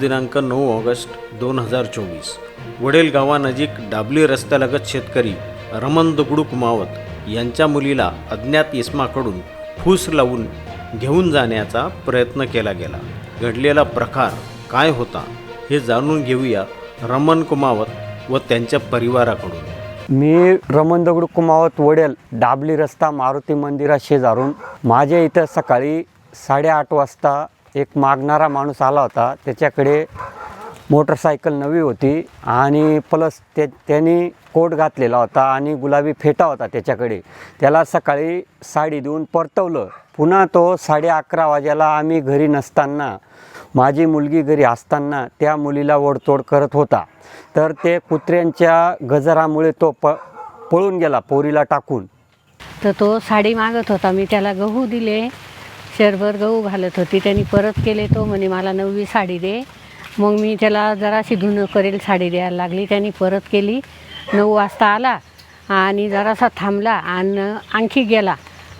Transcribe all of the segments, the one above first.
दिनांक नऊ ऑगस्ट दोन हजार चोवीस. वडेल गावानजीक डाबली रस्त्यालगत शेतकरी रमन दगडू कुमावत यांच्या मुलीला अज्ञात इस्माकडून फूस लावून घेऊन जाण्याचा प्रयत्न केला गेला. घडलेला प्रकार काय होता हे जाणून घेऊया रमन कुमावत व त्यांच्या परिवाराकडून. मी रमण दगडू कुमावत वडेल डाबली रस्ता मारुती मंदिरा शेजारून माझ्या इथं सकाळी साडेआठ वाजता एक मागणारा माणूस आला होता. त्याच्याकडे मोटरसायकल नवी होती आणि प्लस ते त्यांनी कोट घातलेला होता आणि गुलाबी फेटा होता त्याच्याकडे. त्याला सकाळी साडी देऊन परतवलं. पुन्हा तो साडे अकरा वाजेला आम्ही घरी नसताना माझी मुलगी घरी असताना त्या मुलीला ओढतोड करत होता. तर ते कुत्र्यांच्या गजरामुळे तो प पळून गेला पोरीला टाकून. तर तो साडी मागत होता. मी त्याला गहू दिले. शरभर गहू घालत होती. त्यांनी परत केले तो म्हणे मला नववी साडी दे. मग मी त्याला जराशी धुणं करेल साडी द्यायला लागली. त्यांनी परत केली. नऊ वाजता आला आणि जरासा थांबला आणि आणखी गेला.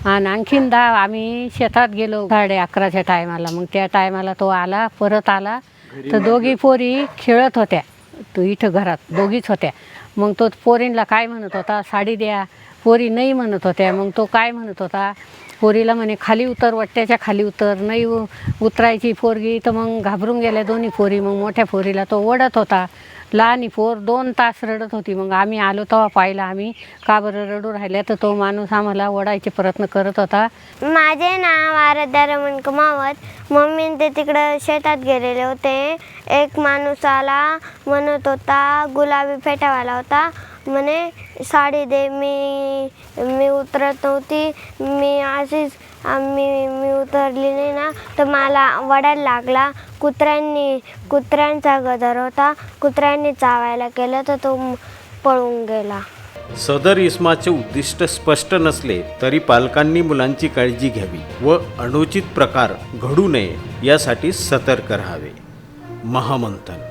आणि आणखीन दहा आम्ही शेतात गेलो साडे अकराच्या टायमाला मग त्या टायमाला तो आला परत आला. तर दोघी पोरी खेळत होत्या. तो इथं घरात दोघीच होत्या. मग तो पोरींला काय म्हणत होता? साडी द्या. पोरी नाही म्हणत होत्या. मग तो काय म्हणत होता? पोरीला म्हणे खाली उतर वट्ट्याच्या खाली उतर. नाही उतरायची पोरगी. तर मग घाबरून गेल्या दोन्ही पोरी. मग मोठ्या पोरीला तो ओढत होता. लहानी पोर दोन तास रडत होती. मग आम्ही आलो तेव्हा पाहिलं आम्ही. का बरं रडू राहिल्या? तर तो माणूस आम्हाला ओढायचे प्रयत्न करत होता. माझे नाव आराध्या रमण कमावत. मम्मी ते तिकडं शेतात गेलेले होते. एक माणूस आला म्हणत होता गुलाबी फेटावाला होता. म्हणे साडी दे मी उतरत नव्हती मी अशीच मी मी उतरली नाही ना तर मला वडायला लागला. कुत्र्यांनी कुत्र्यांचा गदर होता. कुत्र्यांनी चावायला केलं तर तो पळून गेला. सदर इस्माचे उद्दिष्ट स्पष्ट नसले तरी पालकांनी मुलांची काळजी घ्यावी व अनुचित प्रकार घडू नये यासाठी सतर्क राहावे. महामंथन